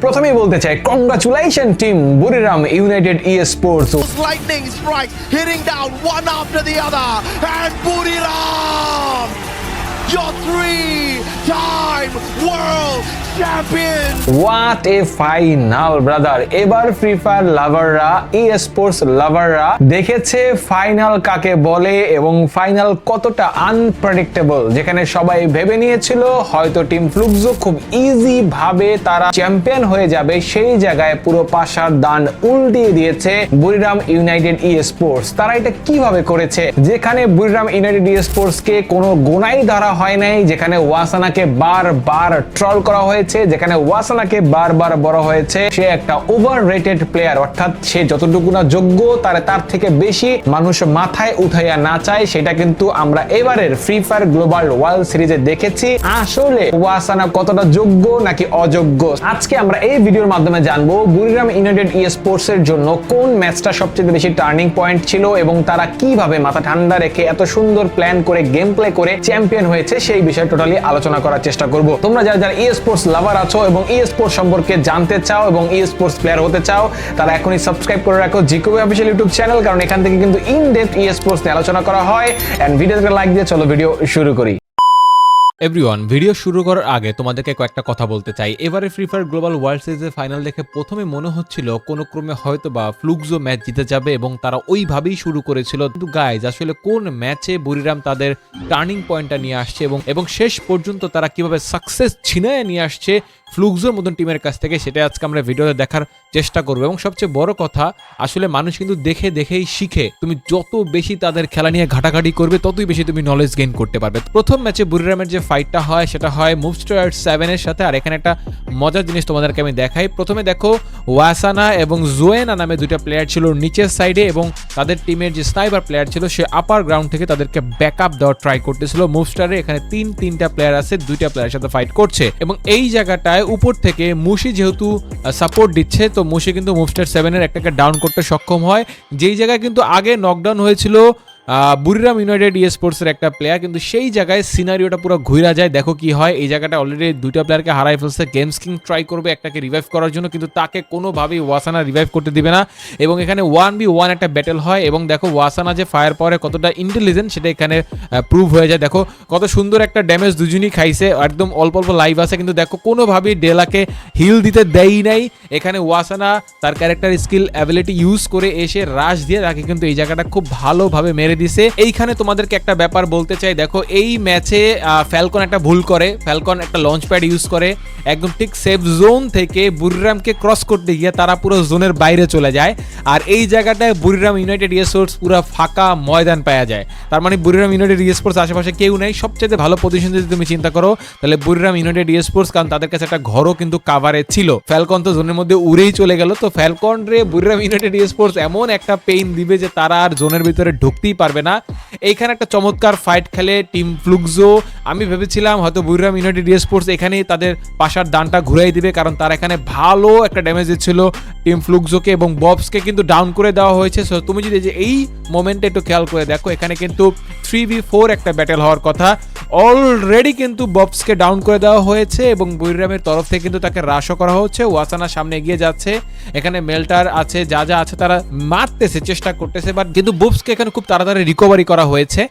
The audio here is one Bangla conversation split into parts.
প্রথমেই বলতে চাই congratulation team Buriram United e sports lightning strikes hitting down one after the other and Buriram your three-time world champion. What a final brother এবার ফ্রি ফায়ার লাভাররা ই স্পোর্টস লাভাররা দেখেছে ফাইনাল কাকে বলে এবং ফাইনাল কতটা আনপ্রেডিক্টেবল যেখানে সবাই ভেবে নিয়েছিল, হয়তো টিম ফ্লুকজো খুব ইজি ভাবে তারা চ্যাম্পিয়ন হয়ে যাবে, সেই জায়গায় পুরো পাশার দান উল্টিয়ে দিয়েছে বুরিরাম ইউনাইটেড ই স্পোর্টস তারা এটা কীভাবে করেছে? যেখানে বুরিরাম ইউনাইটেড ই স্পোর্টস কে কোনো গোনাই ধরা হয় নাই, যেখানে ওয়াসানাকে বারবার ট্রল করা হয়েছে, যেখানে ওয়াসানাকে বারবার বড় হয়েছে, সে একটা ওভার রেটেড প্লেয়ার অর্থাৎ সে যতটুকু না যোগ্য, তার তার থেকে বেশি মানুষ মাথায় উঠাইয়া না চায়, সেটা কিন্তু আমরা এবারের ফ্রি ফায়ার গ্লোবাল ওয়ার্ল্ড সিরিজে দেখেছি। আসলে ওয়াসানা কতটা যোগ্য নাকি অযোগ্য? আজকে আমরা এই ভিডিওর মাধ্যমে জানব বুরিরাম ইউনাইটেড ই স্পোর্টস এর জন্য কোন ম্যাচটা সবচেয়ে বেশি টার্নিং পয়েন্ট ছিল এবং তারা কীভাবে মাথা ঠান্ডা রেখে এত সুন্দর প্ল্যান করে গেম প্লে করে চ্যাম্পিয়ন হয়েছে। সেই বিষয়ে টোটালি আলোচনা করার চেষ্টা করব। তোমরা যারা যারা ই স্পোর্টস লাভার আছো এবং ই স্পোর্টস সম্পর্কে জানতে চাও এবং ই স্পোর্টস প্লেয়ার হতে চাও, তারা এখনই সাবস্ক্রাইব করে রাখো জিকো অফিসিয়াল ইউটিউব চ্যানেল কারণ এখান থেকে কিন্তু ইন ডেপথ ই স্পোর্টস নিয়ে আলোচনা করা হয়। অ্যান্ড ভিডিওতে লাইক দিয়ে চলো ভিডিও শুরু করি। এভরিওয়ান ভিডিও শুরু করার আগে তোমাদেরকে কয়েকটা কথা বলতে চাই। এবারে ফ্রি ফায়ার গ্লোবাল ওয়ার্ল্ড সিরিজের ফাইনাল দেখে প্রথমে মনে হচ্ছিল কোনো ক্রমে হয়তো বা ফ্লুকজো ম্যাচ জিতে যাবে এবং তারা ওইভাবেই শুরু করেছিল। কিন্তু গাইজ আসলে কোন ম্যাচে বুড়িরাম তাদের টার্নিং পয়েন্টটা নিয়ে আসছে এবং এবং শেষ পর্যন্ত তারা কীভাবে সাকসেস ছিনায় নিয়ে আসছে ফ্লুকজোর মতন টিমের কাছ থেকে সেটা আজকে আমরা ভিডিওতে দেখার চেষ্টা করব। এবং সবচেয়ে বড় কথা, আসলে মানুষ কিন্তু দেখে দেখেই শিখে তুমি যত বেশি তাদের খেলা নিয়ে ঘাটাঘাটি করবে, ততই বেশি তুমি নলেজ গেইন করতে পারবে। প্রথম ম্যাচে বুরিরামের যে ফাইটটা হয়, সেটা হয় মুভস্টার সেভেনের সাথে। আর এখানে একটা মজার জিনিস তোমাদেরকে আমি দেখাই। প্রথমে দেখো ওয়াসানা এবং জোয়েনা নামে দুইটা প্লেয়ার ছিল নিচের সাইডে এবং তাদের টিমের যে স্নাইপার প্লেয়ার ছিল, সে আপার গ্রাউন্ড থেকে তাদেরকে ব্যাকআপ দেওয়ার ট্রাই করতেছিল। মুভস্টারে এখানে তিন, তিনটা প্লেয়ার আছে, দুইটা প্লেয়ারের সাথে ফাইট করছে। এবং এই জায়গাটায় উপর থেকে মুশি যেহেতু সাপোর্ট দিচ্ছে, তো মুশি কিন্তু মুভস্টার সেভেনের একটাকে ডাউন করতে সক্ষম হয়। যেই জায়গায় কিন্তু আগে নকডাউন হয়েছিল আহ, বুরিরাম ইউনাইটেড ই স্পোর্টসের একটা প্লেয়ার কিন্তু সেই জায়গায় সিনারিওটা পুরো ঘুরা যায়। দেখো কি হয় এই জায়গাটা অলরেডি দুইটা প্লেয়ারকে হারাই ফেলছে। গেমস কিং ট্রাই করবে একটাকে রিভাইভ করার জন্য কিন্তু তাকে কোনোভাবেই ওয়াসানা রিভাইভ করতে দিবে না। এবং এখানে ওয়ান বি ওয়ান একটা ব্যাটেল হয় এবং দেখো ওয়াসানা যে ফায়ার পাওয়ারে কতটা ইন্টেলিজেন্ট সেটা এখানে প্রুভ হয়ে যায়। দেখো কত সুন্দর একটা ড্যামেজ দুজনই খাইছে একদম অল্প অল্প লাইভ আছে কিন্তু দেখো কোনোভাবেই ডেলাকে হিল দিতে দেয়ই নাই। এখানে ওয়াসানা তার ক্যারেক্টার স্কিল অ্যাবিলিটি ইউজ করে এসে রাশ দিয়ে তাকে কিন্তু এই জায়গাটা খুব ভালোভাবে মেরে দিছে। এইখানে তোমাদেরকে একটা ব্যাপার বলতে চাই। দেখো, এই ম্যাচে ফ্যালকন একটা ভুল করে। ফ্যালকন একটা লঞ্চ প্যাড ইউজ করে। একদম ঠিক সেফ জোন থেকে বুরিরামকে ক্রস করতে গিয়ে তারা পুরো জোনের বাইরে চলে যায়। আর এই জায়গাটায় বুরিরাম ইউনাইটেড স্পোর্টস পুরো ফাঁকা ময়দান পাওয়া যায়। তার মানে বুরিরাম ইউনাইটেড স্পোর্টস আশেপাশে কেউ নেই। সবচেয়ে ভালো পজিশন যদি তুমি চিন্তা করো, তাহলে বুরিরাম ইউনাইটেড স্পোর্টস কারণ তাদের কাছে একটা ঘরও কিন্তু কাভারে ছিল। ফ্যালকন তো জোনের মধ্যে উড়েই চলে গেল। তো ফ্যালকন রে বুরিরাম ইউনাইটেড স্পোর্টস এমন একটা পেইন দিবে যে তারা আর জোনের ভিতরে ঢুকতেই পারবে না। এইখানে একটা চমৎকার ফাইট খেলে টিম ফ্লুকজো আমি ভেবেছিলাম হয়তো বুইরাম ইউনাইটেড স্পোর্টস এখানেই তাদের পাশার দানটা ঘুরাই দিবে, কারণ তার এখানে ভালো একটা ড্যামেজ দিচ্ছিল টিম ফ্লুকজোকে এবং ববসকে কিন্তু ডাউন করে দেওয়া হয়েছে। সো তুমি যদি এই মোমেন্টে একটু খেয়াল করে দেখো, এখানে কিন্তু থ্রি বি ফোর একটা ব্যাটেল হওয়ার কথা। অলরেডি কিন্তু ববসকে ডাউন করে দেওয়া হয়েছে এবং বুরিরামের তরফ থেকে কিন্তু তাকে হ্রাসও করা হচ্ছে। ওয়াসানা সামনে এগিয়ে যাচ্ছে। এখানে মেল্টার আছে, যা যা আছে তারা মারতেছে, চেষ্টা করতেছে বাট কিন্তু বুবসকে এখানে খুব তাড়াতাড়ি রিকভারি করা হয়েছে।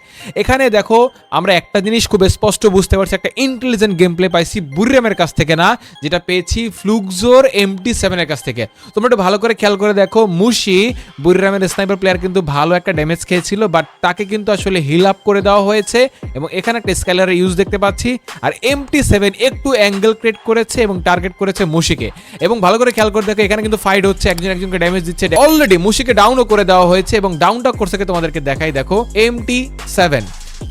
এখানে দেখো, আমরা একটা জিনিস খুব স্পষ্ট বুঝতে পারছি, একটা ইন্টেলিজেন্ট গেম প্লে পাইছি বুরিরামের কাছ থেকে না, যেটা পেয়েছি ফ্লুকজোর এমটি সেভেনের কাছ থেকে। তোমরা একটু ভালো করে খেয়াল করে দেখো মুশি বুরিরামের স্নাইপার প্লেয়ার কিন্তু ভালো একটা ড্যামেজ খেয়েছিল বাট তাকে কিন্তু আসলে হিল আপ করে দেওয়া হয়েছে এবং এখানে একটা স্কাইলারের ইউজ দেখতে পাচ্ছি। আর এম টি সেভেন একটু অ্যাঙ্গেল ক্রিয়েট করেছে এবং টার্গেট করেছে মুশিকে। এবং ভালো করে খেয়াল করে দেখো, এখানে কিন্তু ফাইট হচ্ছে, একজন একজনকে ড্যামেজ দিচ্ছে। অলরেডি মুশিকে ডাউনও করে দেওয়া হয়েছে এবং ডাউনটা করছে তোমাদেরকে দেখাই, দেখো এম টি সেভেন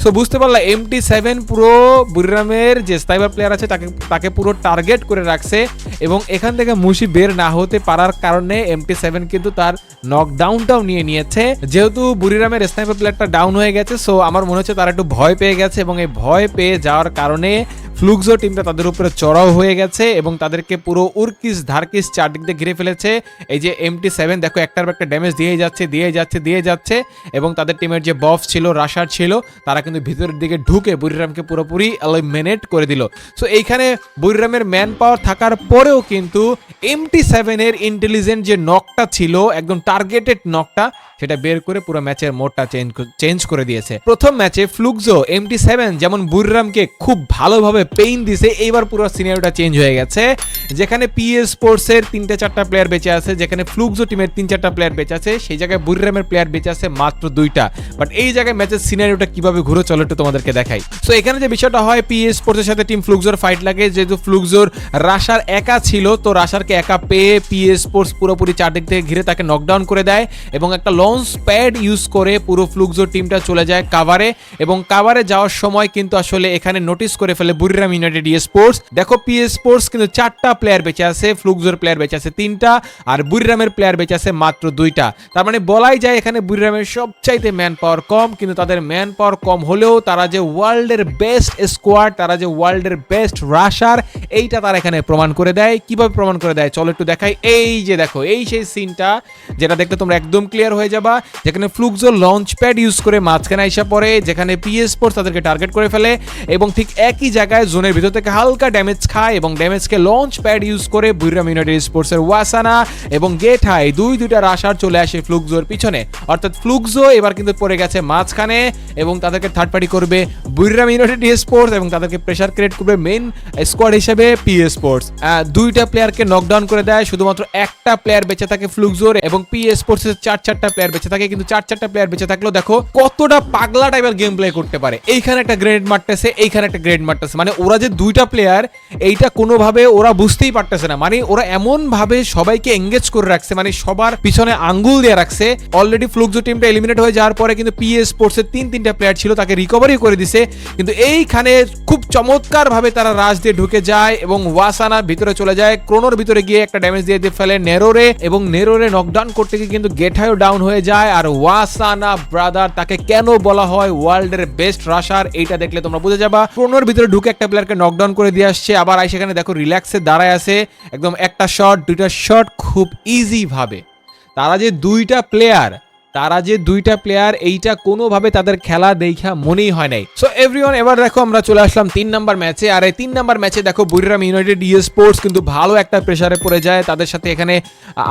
সো বুঝতে পারলা এমটি সেভেন পুরো বুরিরামের যে স্নাইপার প্লেয়ার আছে, তাকে তাকে পুরো টার্গেট করে রাখছে এবং এখান থেকে মুশি বের না হতে পারার কারণে এমটি সেভেন কিন্তু তার নকডাউনটাও নিয়ে নিয়েছে। যেহেতু বুরিরামের স্নাইপার প্লেয়ারটা ডাউন হয়ে গেছে সো আমার মনে হচ্ছে তারা একটু ভয় পেয়ে গেছে এবং এই ভয় পেয়ে যাওয়ার কারণে ফ্লুকজো টিমটা তাদের উপরে চড়াও হয়ে গেছে এবং তাদেরকে পুরো উর্কিস, ধারকিস চারদিক দিয়ে ঘিরে ফেলেছে। এই যে এমটি সেভেন দেখো, একটার একটা ড্যামেজ দিয়ে যাচ্ছে দিয়ে যাচ্ছে দিয়ে যাচ্ছে এবং তাদের টিমের যে বফ ছিল রাশার ছিল, তারা তারা কিন্তু ভিতরের দিকে ঢুকে বুরিরামকে পুরোপুরি এলিমিনেট করে দিল। সো এইখানে বুরিরামের ম্যান পাওয়ার থাকার পরেও কিন্তু এমটি সেভেনের ইন্টেলিজেন্ট যে নকটা ছিল, একদম টার্গেটেড নকটা সেটা বের করে পুরো ম্যাচের মোডটা চেঞ্জ চেঞ্জ করে দিয়েছে। প্রথম ম্যাচে ফ্লুকজো এমটি সেভেন যেমন বুরিরামকে খুব ভালোভাবে পেইন দিছে, এইবার পুরো সিনারিওটা চেঞ্জ হয়ে গেছে। যেখানে পিএস স্পোর্টসের তিনটে চারটা প্লেয়ার বেঁচে আছে, যেখানে ফ্লুকজো টিমের তিন চারটা প্লেয়ার বেঁচে আছে, সেই জায়গায় বুরিরামের প্লেয়ার বেঁচে আছে মাত্র দুইটা। বাট এই জায়গায় ম্যাচের সিনারিওটা কীভাবে ঘুরে, চলে একটু তোমাদেরকে দেখাই। সো এখানে যে বিষয়টা হয় পিএস স্পোর্টসের সাথে টিম ফ্লুকজোর ফাইট লাগে, যেহেতু ফ্লুকজোর রাশার একা ছিল, তো রাশারকে একা পেয়ে পিএস স্পোর্টস পুরোপুরি চারদিক থেকে ঘিরে তাকে নকডাউন করে দেয় এবং একটা লঞ্চ প্যাড ইউজ করে পুরো ফ্লুকজো টিমটা চলে যায় কাভারে এবং কাভারে যাওয়ার সময় কিন্তু আসলে এখানে নোটিস করে ফেলে বুরিরাম ইউনাইটেড স্পোর্টস দেখো পিএস স্পোর্টস কিন্তু চারটা প্লেয়ার বেঁচে আছে ফ্লুকজোর প্লেয়ার বেঁচে আছে তিনটা আর বুরিরামের প্লেয়ার বেঁচে আছে মাত্র দুইটা। তার মানে বলাই যায় এখানে বুরিরামের সবচাইতে ম্যান পাওয়ার কম, কিন্তু তাদের ম্যান পাওয়ার কম হলেও তারা যে ওয়ার্ল্ডের বেস্ট স্কোয়াড, তারা যে ওয়ার্ল্ডের বেস্ট রাশার, এইটা তারা এখানে প্রমাণ করে দেয়। কীভাবে প্রমাণ করে দেয়? চলো একটু দেখাই। এই যে দেখো, এই সেই সিনটা যেটা দেখলে তোমরা একদম ক্লিয়ার হয়ে যাবা। যেখানে ফ্লুকজো লঞ্চ প্যাড ইউজ করে মাঝখানে আইসা পড়ে, যেখানে পিএস স্পোর্টস তাদেরকে টার্গেট করে ফেলে এবং ঠিক একই জায়গায় জোনের ভিতর থেকে হালকা ড্যামেজ খায় এবং ড্যামেজকে লঞ্চ প্যাড ইউজ করে বুইরাম ইউনাইটেড স্পোর্টসের ওয়াসানা এবং গেট হাই দুই, দুইটা রাশার চলে আসে ফ্লুকজোর পিছনে। অর্থাৎ ফ্লুকজো এবার কিন্তু পড়ে গেছে মাঝখানে এবং তাদেরকে থার্ড পার্টি করবে। বুইরাম ইউনাইটেড স্পোর্টস এবং তাদেরকে প্রেশার ক্রিয়েট করবে মেন স্কোয়াড হিসেবে পিএস স্পোর্টস দুইটা প্লেয়ারকে নকডাউন করে দেয়, শুধুমাত্র একটা প্লেয়ার বেঁচে থাকে ফ্লুকজোর এবং পিএস স্পোর্টসের চার চারটা প্লেয়ার বেঁচে থাকে, কিন্তু চার চারটা প্লেয়ার বেঁচে থাকলেও দেখো কতটা পাগলা টাইপের গেম প্লে করতে পারে। এইখানে একটা গ্রেড মারতেছে, এইখানে একটা গ্রেড মারতেছে। মানে ওরা যে দুইটা প্লেয়ার এইটা কোনোভাবে ওরা বুঝতেই পারতেছে না। মানে ওরা এমন ভাবে সবাইকে এঙ্গেজ করে রাখছে মানে সবার পিছনে আঙ্গুল দিয়ে রাখছে। অলরেডি ফ্লুকজো টিমটা এলিমিনেট হয়ে যাওয়ার পরে কিন্তু পিএস স্পোর্টসের তিন তিনটা প্লেয়ার ছিল তাকে রিকভারি করে দিছে। কিন্তু এইখানে খুব চমৎকার ভাবে তারা রাজ দিয়ে ঢুকে যায় এবং ওয়াসানা ভিতরে চলে যায়। ক্রোনোর ভিতরে গিয়ে একটা ড্যামেজ দিয়ে দিয়ে ফেলে নেরোরে এবং নেরোরে নকডাউন করতে গিয়ে কিন্তু গেঠায়ও ডাউন হয়ে যায়। আর ওয়াসানা ব্রাদার তাকে কেন বলা হয় ওয়ার্ল্ডের বেস্ট রাশার এইটা দেখলে তোমরা বুঝে যাবা। ক্রোনোর ভিতরে ঢুকে একটা প্লেয়ারকে নকডাউন করে দিয়ে আসছে। আবার আই সেখানে দেখো রিল্যাক্সে দাঁড়ায় আছে। একদম একটা শট দুইটা শট খুব ইজি ভাবে। তারা যে দুইটা প্লেয়ার তারা যে দুইটা প্লেয়ার এইটা কোনোভাবে তাদের খেলা দেখা মনেই হয় নাই। সো এভরিওয়ান এবার দেখো আমরা চলে আসলাম তিন নাম্বার ম্যাচে আর এই তিন নাম্বার ম্যাচে দেখো বুরিরাম ইউনাইটেড ইয়ে স্পোর্টস কিন্তু ভালো একটা প্রেসারে পড়ে যায়। তাদের সাথে এখানে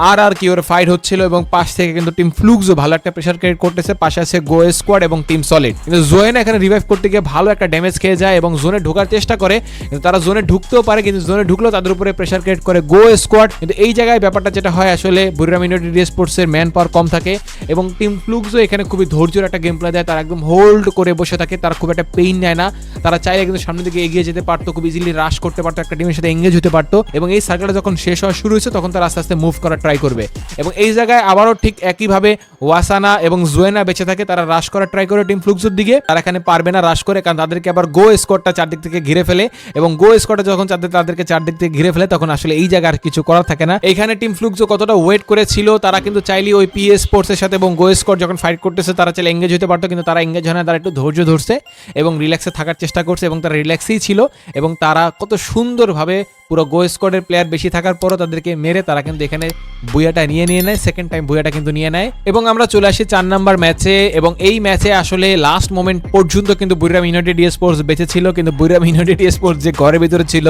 আর আর কিওর ফাইট হচ্ছিল এবং পাশ থেকে কিন্তু টিম ফ্লুকসও ভালো একটা প্রেশার ক্রিয়েট করতেছে। পাশে আছে গো স্কোয়াড এবং টিম সলিড কিন্তু জোয়েন এখানে রিভাইভ করতে গিয়ে ভালো একটা ড্যামেজ খেয়ে যায় এবং জোনে ঢোকার চেষ্টা করে। কিন্তু তারা জোনে ঢুকতেও পারে, কিন্তু জোনে ঢুকলেও তাদের উপরে প্রেশার ক্রিয়েট করে গো স্কোয়াড কিন্তু এই জায়গায় ব্যাপারটা যেটা হয়, আসলে বুরিরাম ইউনাইটেড ইয়ে স্পোর্টসের ম্যান পাওয়ার কম থাকে এবং টিম ফ্লুকসও এখানে খুবই ধৈর্যের একটা গেম প্লে দেয়। তারা একদম হোল্ড করে বসে থাকে, তারা খুব একটা পেইন নেয় না। তারা চাইলে কিন্তু সামনের দিকে এগিয়ে যেতে পারতো, খুব ইজিলি রাশ করতে পারতো, একটা টিমের সাথে এঙ্গেজ হতে পারতো। এবং এই সার্কেলটা যখন শেষ হওয়া শুরু হয়েছে, তখন তারা আস্তে আস্তে মুভ করার ট্রাই করবে। এবং এই জায়গায় আবারও ঠিক একইভাবে ওয়াসানা এবং জুয়েনা বেঁচে থাকে, তারা রাশ করার ট্রাই করে টিম ফ্লুক্সুর দিকে। তারা এখানে পারবে না রাশ করে, কারণ তাদেরকে আবার গো স্কোরটা চারদিক থেকে ঘিরে ফেলে। এবং গো স্কোরটা যখন তাদেরকে চারদিক থেকে ঘিরে ফেলে, তখন আসলে এই জায়গায় আর কিছু করার থাকে না। এখানে টিম ফ্লুক্সো কতটা ওয়েট করেছিল, তারা কিন্তু চাইলে ওই পিএস স্পোর্টসের সাথে এবং গো স্কোর যখন ফাইট করতেছে, তারা চাইলে এঙ্গেজ হতে পারতো, কিন্তু তারা এঙ্গেজ হয় না, তারা একটু ধৈর্য ধরছে এবং রিল্যাক্সে থাকার চেষ্টা করছে এবং তারা রিল্যাক্সেই ছিল এবং তারা কত সুন্দরভাবে পুরো গো স্কোয়াডের প্লেয়ার বেশি থাকার পরও তাদেরকে মেরে তারা কিন্তু এখানে বুয়াটা নিয়ে নিয়ে নেয় সেকেন্ড টাইম বুয়াটা কিন্তু নিয়ে নেয়। এবং আমরা চলে আসি চার নাম্বার ম্যাচে এবং এই ম্যাচে আসলে লাস্ট মোমেন্ট পর্যন্ত কিন্তু বুইরাম ইউনাইটেড স্পোর্টস বেঁচে ছিল, কিন্তু বুইরাম ইউনাইটেড স্পোর্টস যে ঘরের ভিতরে ছিল,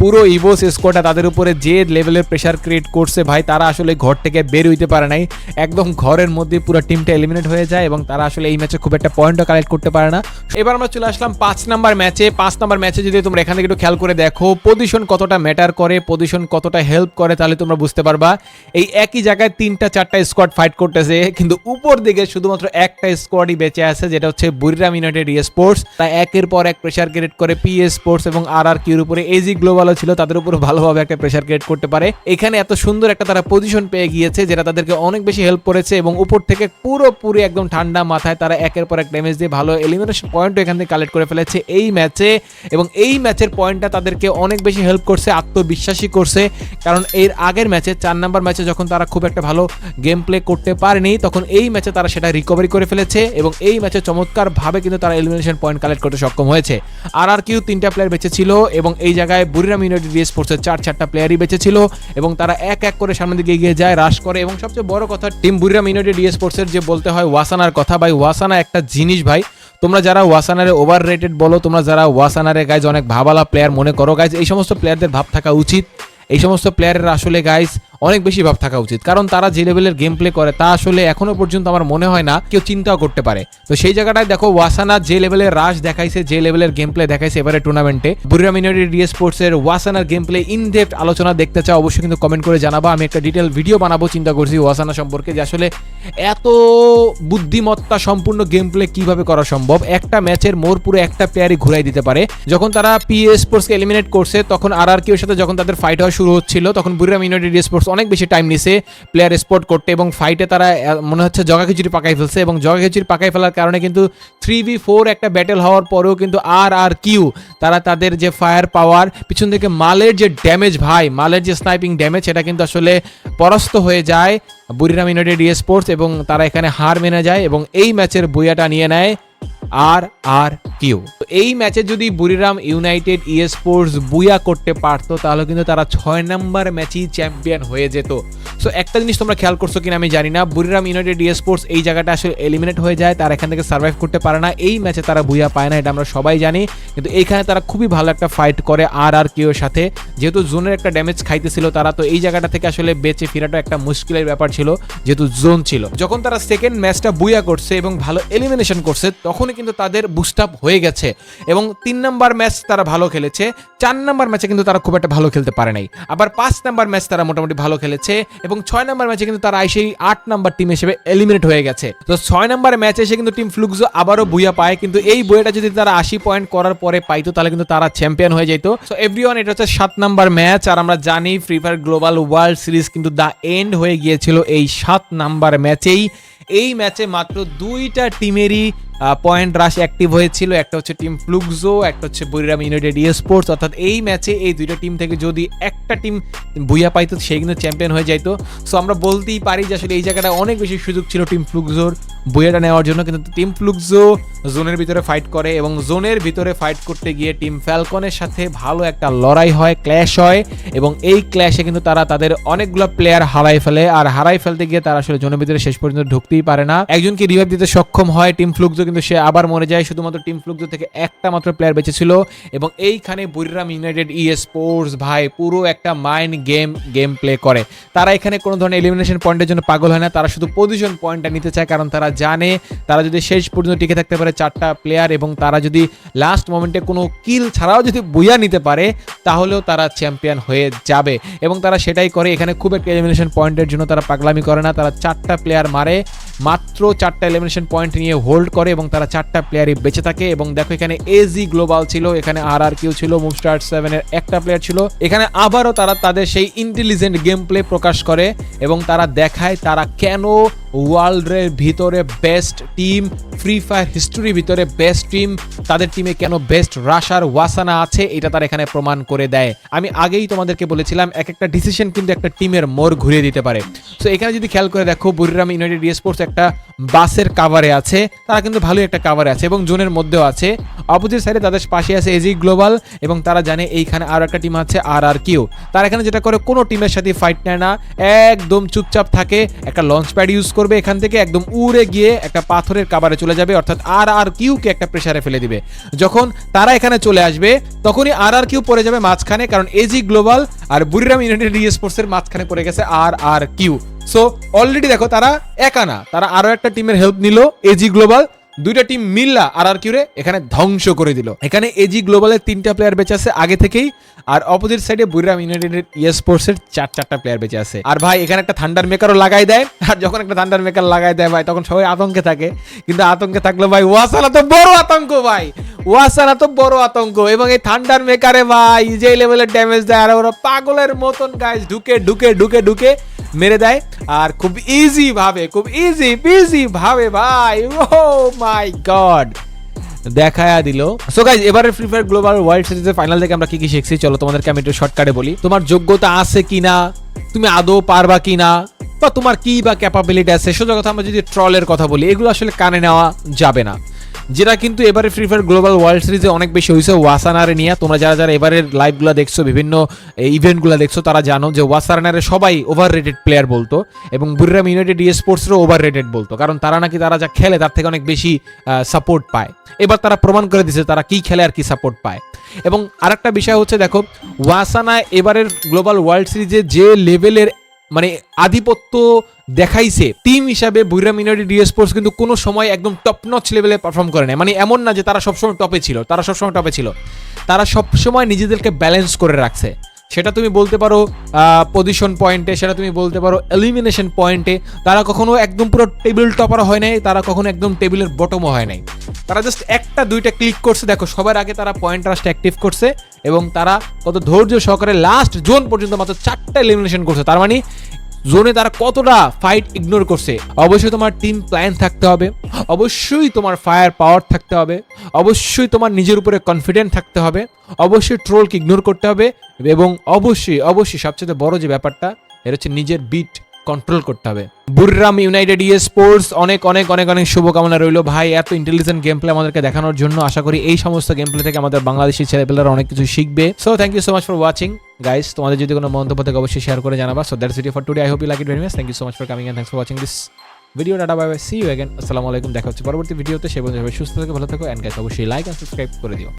পুরো ইভোস স্কোয়াডটা তাদের উপরে যে লেভেলের প্রেশার ক্রিয়েট করছে, ভাই, তারা আসলে ঘর থেকে বের হইতে পারে নাই। একদম ঘরের মধ্যে পুরো টিমটা এলিমিনেট হয়ে যায় এবং তারা আসলে এই ম্যাচে খুব একটা পয়েন্টও কালেক্ট করতে পারে না। এবার আমরা চলে আসলাম পাঁচ নাম্বার ম্যাচে পাঁচ নাম্বার ম্যাচে যদি তোমরা এখান থেকে একটু খেয়াল করে দেখো পজিশন কতটা ম্যাটার করে পজিশন কতটা হেল্প করে, তাহলে তোমরা বুঝতে পারবা। এই একই জায়গায় তিনটা, চারটা স্কোয়াড ফাইট করতেছে, কিন্তু উপর দিকে শুধুমাত্র একটা স্কোয়াডই বেঁচে আছে, যেটা হচ্ছে বুরিরাম ইউনাইটেড স্পোর্টস তা একের পর এক প্রেশার ক্রিয়েট করে পি স্পোর্টস এবং আর আর কিউর উপরে এজি গ্লোবালও ছিল, তাদের উপর ভালোভাবে একটা প্রেশার ক্রিয়েট করতে পারে। এখানে এত সুন্দর একটা তারা পজিশন পেয়ে গিয়েছে, যেটা তাদেরকে অনেক বেশি হেল্প করেছে এবং উপর থেকে পুরোপুরি একদম ঠান্ডা মাথায় তারা একের পর এক ড্যামেজ দিয়ে ভালো এলিমিনেশন পয়েন্টও এখান থেকে কালেক্ট করে ফেলেছে এই ম্যাচে এবং এই ম্যাচের পয়েন্টটা তাদেরকে অনেক বেশি হেল্প করছে, আত্মবিশ্বাসী করছে। কারণ এর আগের ম্যাচে চার নাম্বার ম্যাচে যখন তারা খুব একটা ভালো গেম প্লে করতে পারেনি, তখন এই ম্যাচে তারা সেটা রিকভারি করে ফেলেছে এবং এই ম্যাচে চমৎকারভাবে কিন্তু তারা এলিমিনেশন পয়েন্ট কালেক্ট করতে সক্ষম হয়েছে। আর আর কিউ তিনটা প্লেয়ার বেঁচে ছিল এবং এই জায়গায় বুরিরাম ইউনাইটেড স্পোর্টসের চার চারটা প্লেয়ারই বেঁচে ছিল এবং তারা এক এক করে সামনের দিকে এগিয়ে যায় রাশ করে। এবং সবচেয়ে বড় কথা টিম বুরিরাম ইউনাইটেড স্পোর্টসের যে বলতে হয় ওয়াসানার কথা, ভাই, ওয়াসানা একটা জিনিস, ভাই। তোমরা যারা ওয়াসানারে ওভার রেটেড বলো, তোমরা যারা ওয়াসানারে গাইজ অনেক ভাবালা প্লেয়ার মনে করো গাইজ এই সমস্ত প্লেয়ারদের ভাব থাকা উচিত। এই সমস্ত প্লেয়ারের আসলে গাইজ অনেক বেশি ভাব থাকা উচিত। কারণ তারা যে লেভেলের গেম প্লে করে, তা আসলে এখনও পর্যন্ত আমার মনে হয় না কেউ চিন্তাও করতে পারে। তো সেই জায়গাটায় দেখো ওয়াসানা যে লেভেলের রাশ দেখাইছে, যে লেভেলের গেম প্লে দেখাইছে এবারে টুর্নামেন্টে বুরিরা মিনারি ডি স্পোর্টস এর ওয়াসানার গেম প্লে ইন ডেপথ আলোচনা দেখতে চাও, অবশ্যই কিন্তু কমেন্ট করে জানাব। আমি একটা ডিটেল ভিডিও বানাবো, চিন্তা করছি ওয়াসানা সম্পর্কে যে আসলে এত বুদ্ধিমত্তা সম্পূর্ণ গেম প্লে কীভাবে করা সম্ভব? একটা ম্যাচের মোর পুরো একটা প্লেয়ারই ঘুরাই দিতে পারে। যখন তারা পিএস স্পোর্টসকে এলিমিনেট করছে, তখন আর আর কিউর সাথে যখন তাদের ফাইট হওয়া শুরু হচ্ছিল, তখন বুরিরাম ইউনাইটেড স্পোর্টস অনেক বেশি টাইম নিছে প্লেয়ার স্পোর্ট করতে এবং ফাইটে তারা মনে হচ্ছে জগা খিচুড়ি পাকাই ফেলছে এবং জগা খিচুড়ি পাকাই ফেলার কারণে কিন্তু থ্রি ভি ফোর একটা ব্যাটেল হওয়ার পরেও কিন্তু আর আর কিউ, তারা তাদের যে ফায়ার পাওয়ার পিছন থেকে মালের যে ড্যামেজ ভাই, মালের যে স্নাইপিং ড্যামেজ সেটা কিন্তু আসলে পরাস্ত হয়ে যায় বুরিরাম ইউনাইটেড ইয়ে স্পোর্টস এবং তারা এখানে হার মেনে যায় এবং এই ম্যাচের বইয়াটা নিয়ে নেয় আর আর, কিউ। এই ম্যাচে যদি বুড়িরাম ইউনাইটেড ই স্পোর্টস বুয়া করতে পারতো, তাহলে কিন্তু তারা ছয় নাম্বার ম্যাচেই চ্যাম্পিয়ন হয়ে যেত। সো একটা জিনিস তোমরা খেয়াল করছ কিনা আমি জানি না। বুড়িরাম ইউনাইটেড স্পোর্টস এই জায়গাটা আসলে এলিমিনেট হয়ে যায়, তারা এখান থেকে সার্ভাইভ করতে পারে না। এই ম্যাচে তারা বুয়া পায় না, এটা আমরা সবাই জানি। কিন্তু এইখানে তারা খুবই ভালো একটা ফাইট করে আর আর কিউ এর সাথে। যেহেতু জোনের একটা ড্যামেজ খাইতেছিল তারা, তো এই জায়গাটা থেকে আসলে বেঁচে ফেরাটা একটা মুশকিলের ব্যাপার ছিল, যেহেতু জোন ছিল। যখন তারা সেকেন্ড ম্যাচটা বুয়া করছে এবং ভালো এলিমিনেশন করছে, তখনই কিন্তু তাদের বুস্ট আপ হয়ে গেছে। এবং তিন নাম্বার ম্যাচ তারা ভালো খেলেছে, চার নাম্বার ম্যাচে কিন্তু তারা খুব একটা ভালো খেলতে পারে নাই। আবার পাঁচ নাম্বার ম্যাচ তারা মোটামুটি ভালো খেলেছে, এবং ছয় নাম্বার ম্যাচে কিন্তু তারা এসেই আট নাম্বার টিম হিসেবে এলিমিনেট হয়ে গেছে। তো ছয় নাম্বার ম্যাচে এসে কিন্তু টিম ফ্লুকজো আবারও বুয়া পায়, কিন্তু এই বইটা যদি তারা আশি পয়েন্ট করার পরে পাইতো, তাহলে কিন্তু তারা চ্যাম্পিয়ন হয়ে যেত। সো এভরিওয়ান এটা হচ্ছে সাত নম্বর ম্যাচ আর আমরা জানি Free Fire global world series কিন্তু দ্য এন্ড হয়ে গিয়েছিল এই সাত নাম্বার ম্যাচেই এই। ম্যাচে মাত্র দুইটা টিমেরই পয়েন্ট রাশ অ্যাক্টিভ হয়েছিল, একটা হচ্ছে টিম ফ্লুকজো একটা হচ্ছে বরিরাম ইউনাইটেড স্পোর্টস অর্থাৎ এই ম্যাচে এই দুইটা টিম থেকে যদি একটা টিম বুয়া পাইতো, সেই কিন্তু চ্যাম্পিয়ন হয়ে যাইতো। সো আমরা বলতেই পারি যে আসলে এই জায়গাটা অনেক বেশি সুযোগ ছিল টিম ফ্লুকজোর বুয়াটা নেওয়ার জন্য, কিন্তু টিম ফ্লুকজো জোনের ভিতরে ফাইট করে এবং জোনের ভিতরে ফাইট করতে গিয়ে টিম ফ্যালকনের সাথে ভালো একটা লড়াই হয় ক্ল্যাশ হয় এবং এই ক্ল্যাশে কিন্তু তারা তাদের অনেকগুলো প্লেয়ার হারাই ফেলে। আর হারাই ফেলতে গিয়ে তারা আসলে জোনের ভিতরে শেষ পর্যন্ত ঢুকতেই পারে না। একজনকে রিভাইভ দিতে সক্ষম হয় টিম ফ্লুকজো কিন্তু সে আবার মরে যায়। শুধুমাত্র টিম ফ্লুকজো থেকে একটা মাত্র প্লেয়ার বেঁচে ছিল এবং এইখানে বুরিরাম ইউনাইটেড ই স্পোর্টস ভাই, পুরো একটা মাইন্ড গেম গেম প্লে করে। তারা এখানে কোনো ধরনের এলিমিনেশন পয়েন্টের জন্য পাগল হয় না। তারা শুধু পজিশন পয়েন্টটা নিতে চায় কারণ তারা জানে, তারা যদি শেষ পর্যন্ত টিকে থাকতে পারে চারটা প্লেয়ার এবং তারা যদি লাস্ট মোমেন্টে কোনো কিল ছাড়াও যদি বুয়া নিতে পারে, তাহলেও তারা চ্যাম্পিয়ন হয়ে যাবে। এবং তারা সেটাই করে। এখানে খুব একটা এলিমিনেশন পয়েন্টের জন্য তারা পাগলামি করে না। তারা চারটা প্লেয়ার মারে। মাত্র চারটা এলিমিনেশন পয়েন্ট নিয়ে হোল্ড করে এবং তারা চারটা প্লেয়ারই বেঁচে থাকে এবং দেখো এখানে এজি গ্লোবাল ছিল, এখানে আর আর কিউ ছিল মুভস্টার সেভেনের একটা প্লেয়ার ছিল। এখানে আবারও তারা তাদের সেই ইন্টেলিজেন্ট গেম প্লে প্রকাশ করে এবং তারা দেখায় তারা কেন ওয়ার্ল্ডের ভিতরে বেস্ট টিম ফ্রি ফায়ার হিস্টোরির ভিতরে বেস্ট টিম, তাদের টিমে কেন বেস্ট রাশার ওয়াসানা আছে, এটা তারা এখানে প্রমাণ করে দেয়। আমি আগেই তোমাদেরকে বলেছিলাম, এক একটা ডিসিশন কিন্তু একটা টিমের মোড় ঘুরিয়ে দিতে পারে। সো এখানে যদি খেয়াল করে দেখো বুরিরাম ইউনাইটেড স্পোর্টস একটা বাসের কাভারে আছে, তারা কিন্তু ভালোই একটা কাভারে আছে এবং জোনের মধ্যেও আছে। অপোজিট সাইডে তাদের পাশে আছে এজি গ্লোবাল এবং তারা জানে এইখানে আরও একটা টিম আছে আর আর কিউ তারা এখানে যেটা করে, কোনো টিমের সাথে ফাইট নেয় না, একদম চুপচাপ থাকে, একটা লঞ্চ প্যাড ইউজ করবে এখান থেকে একদম উড়ে গিয়ে একটা পাথরের কাবারে চলে যাবে, অর্থাৎ আর আর কিউকে একটা প্রেসারে ফেলে দিবে। যখন তারা এখানে চলে আসবে, তখনই আর আর কিউ পড়ে যাবে মাঝখানে, কারণ এজি গ্লোবাল আর বুড়িরাম ইউনাইটেড স্পোর্টস এর মাঝখানে পড়ে গেছে R R Q. So already দেখো তারা একা না, তারা আরও একটা টিমের হেল্প নিল এজি গ্লোবাল দুইটা টিম মিল্লা আর আর কিউরে এখানে ধ্বংস করে দিল। এখানে এজি গ্লোবালের তিনটা প্লেয়ার বেঁচে আছে আগে থেকেই, আর অপোজিট সাইডে বুরিরাম ইউনাইটেড ইয়ে স্পোর্টস এর চার চারটা প্লেয়ার বেঁচে আছে। আর ভাই, এখানে একটা থান্ডার মেকারও লাগাই দেয়। আর যখন একটা থান্ডার মেকার লাগাই দেয় ভাই, তখন সবাই আতঙ্কে থাকে। কিন্তু আতঙ্কে থাকলে ভাই ওয়াসালা তো বড় আতঙ্ক ভাই। ওয়াসানা তো বড় আতঙ্ক। এবং এই থান্ডার মেকারে ভাই যে লেভেলের ড্যামেজ দেয়, আর ওরা পাগলের মতন গাইজ ঢুকে ঢুকে ঢুকে ঢুকে মেরে দেয়। আর খুব ইজি ভাবে, খুব ইজি বিজি ভাবে ভাই। ও মাই গড দেখায়া দিল। সো গাইজ এবারে ফ্রি ফায়ার গ্লোবাল ওয়ার্ল্ড সিরিজের ফাইনাল থেকে আমরা কি কি শিখছি? চলো তোমাদেরকে আমি একটু শর্টকাটে বলি। তোমার যোগ্যতা আছে কিনা? তুমি আদৌ পারবা কিনা? বা তোমার কি বা ক্যাপাবিলিটি আছে? সোজা কথা আমরা যদি ট্রলের কথা বলি, এগুলো আসলে কানে নেওয়া যাবে না। যেটা কিন্তু এবারে ফ্রি ফায়ার গ্লোবাল ওয়ার্ল্ড সিরিজে অনেক বেশি হয়েছে। ওয়াসানারে নিয়ে তোমরা যারা যারা এবারের লাইভগুলো দেখছ, বিভিন্ন ইভেন্টগুলো দেখছ, তারা জানো যে ওয়াসানারে সবাই ওভার রেটেড প্লেয়ার বলতো এবং বুরিরাম ইউনাইটেড ই স্পোর্টসও ওভার রেটেড বলতো। কারণ তারা নাকি তারা যা খেলে তার থেকে অনেক বেশি সাপোর্ট পায়। এবার তারা প্রমাণ করে দিছে তারা কি খেলে আর কি সাপোর্ট পায়। এবং আরেকটা বিষয় হচ্ছে, দেখো, ওয়াসানা এবারের গ্লোবাল ওয়ার্ল্ড সিরিজে যে লেভেলের মানে আধিপত্য দেখাইছে। টিম হিসাবে বুইরাম ইউনাইটেড ডি স্পোর্টস কিন্তু কোনো সময় একদম টপ নচ লেভেলে পারফর্ম করে না মানে এমন না যে তারা সবসময় টপে ছিল, তারা সবসময় টপে ছিল। তারা সবসময় নিজেদেরকে ব্যালেন্স করে রাখছে। সেটা তুমি বলতে পারো পজিশন পয়েন্টে সেটা তুমি বলতে পারো এলিমিনেশন পয়েন্টে তারা কখনো একদম পুরো টেবিল টপার হয় নাই, তারা কখনো একদম টেবিলের বটমও হয় নাই। তারা জাস্ট একটা, দুইটা ক্লিক করছে। দেখো, সবার আগে তারা পয়েন্ট রাস্ট অ্যাক্টিভ করছে এবং তারা কত ধৈর্য সহকারে লাস্ট জোন পর্যন্ত মাত্র চারটা এলিমিনেশন করছে। তার মানে জোনে তারা কতটা ফাইট ইগনোর করছে? অবশ্যই তোমার টিম প্ল্যান থাকতে হবে। অবশ্যই তোমার ফায়ার পাওয়ার থাকতে হবে। অবশ্যই তোমার নিজের উপরে কনফিডেন্ট থাকতে হবে। অবশ্যই ট্রোলকে ইগনোর করতে হবে এবং অবশ্যই অবশ্যই সবচেয়ে বড় যে ব্যাপারটা, এটা হচ্ছে নিজের বিট কন্ট্রোল করতে হবে। বুররাম ইউনাইটেড ই স্পোর্টস অনেক অনেক অনেক অনেক শুভকামনা রইল। ভাই, এত ইন্টেলিজেন্ট গেম প্লে আমাদেরকে দেখানোর জন্য আশা করি এই সমস্ত গেম প্লে থেকে আমাদের বাংলাদেশি ছেলেপেলেরা অনেক কিছু শিখবে। So thank you so much for watching guys তোমাদের যদি কোনো মন্তব্য থাকে অবশ্যই শেয়ার করে জানাবা। So that's video for today I hope you like it very much thank you so much for coming and thanks for watching this video tata bye bye see you again আসসালামু আলাইকুম দেখা হচ্ছে পরবর্তী ভিডিওতে সে বন্ধু সুস্থ থেকে, ভালো থাকো। এন্ড গাইস অবশ্যই লাইক এন্ড সাবস্ক্রাইব করে দিও।